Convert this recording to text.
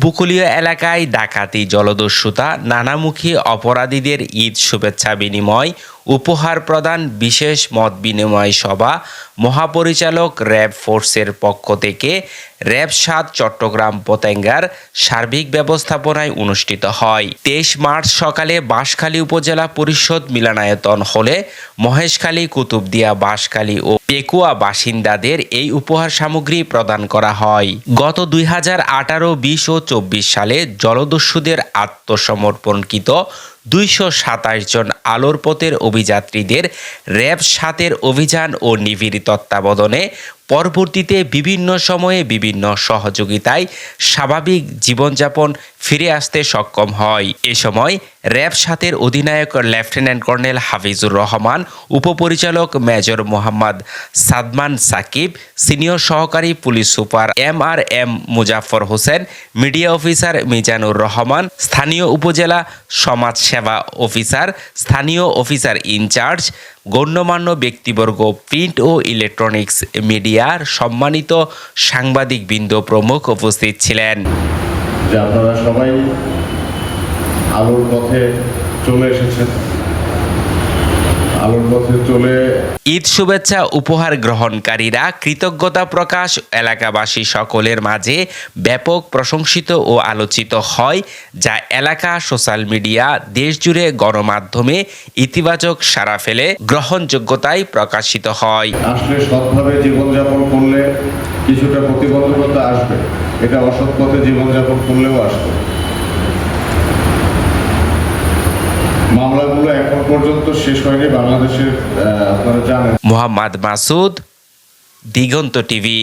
উপকূলীয় এলাকায় ডাকাতি জলদস্যুতা নানামুখী অপরাধীদের ঈদ শুভেচ্ছা বিনিময় উপহার প্রদান, বিশেষ মত বিনিময় সভা, মহাপরিচালক র্যাব ফোর্সের পক্ষ থেকে র্যাব সাত, চট্টগ্রাম পতেঙ্গার সার্বিক ব্যবস্থাপনায় অনুষ্ঠিত হয়। তেইশ মার্চ সকালে বাঁশখালী উপজেলা পরিষদ মিলনায়তন হলে মহেশখালী, কুতুবদিয়া, বাঁশখালী ও পেকুয়া বাসিন্দাদের এই উপহার সামগ্রী প্রদান করা হয়। গত দুই হাজার আঠারো, বিশ ও চব্বিশ সালে জলদস্যুদের আত্মসমর্পণকৃত দুইশো সাতাশ জন আলোর পথের অভিযাত্রীদের র্যাব সাতের অভিযান ও নিবিড় তত্ত্বাবধানে পরবর্তীতে বিভিন্ন সময়ে বিভিন্ন সহযোগিতায় স্বাভাবিক জীবনযাপন ফিরে আসতে সক্ষম হয়। এ সময় র্যাব সাতের অধিনায়ক লেফটেন্যান্ট কর্নেল হাফিজুর রহমান, উপপরিচালক মেজর মোহাম্মদ সাদমান সাকিব, সিনিয়র সহকারী police super M R M Muzaffar Hossain, media officer Mizanur Rahman, স্থানীয় উপজেলা সমাজ সেবা অফিসার, স্থানীয় অফিসার ইনচার্জ গণ্যমান্য ব্যক্তিবর্গ, প্রিন্ট ও ইলেকট্রনিক্স মিডিয়ার সম্মানিত সাংবাদিকবৃন্দ প্রমুখ উপস্থিত ছিলেন। আপনারা সবাই আলোর পথে চলে এসেছেন। আলোর পথে চলে ঈদ শুভেচ্ছা উপহার গ্রহণকারীরা, কৃতজ্ঞতা প্রকাশ এলাকাবাসী সকলের মাঝে ব্যাপক প্রশংসিত ও আলোচিত হয়, যা এলাকা সোশ্যাল মিডিয়া দেশজুড়ে গণমাধ্যমে ইতিবাচক সাড়া ফেলে, গ্রহণযোগ্যতায় প্রকাশিত হয়। আসলে সৎভাবে জীবনযাপন করলে কিছুটা প্রতিবন্ধকতা আসবে, এটা অসৎ পথে জীবনযাপন করলেও আসবে। মামলাগুলো এখন পর্যন্ত শেষ হয়নি বাংলাদেশের আপনারা জানেন। মোহাম্মদ মাসুদ দিগন্ত টিভি।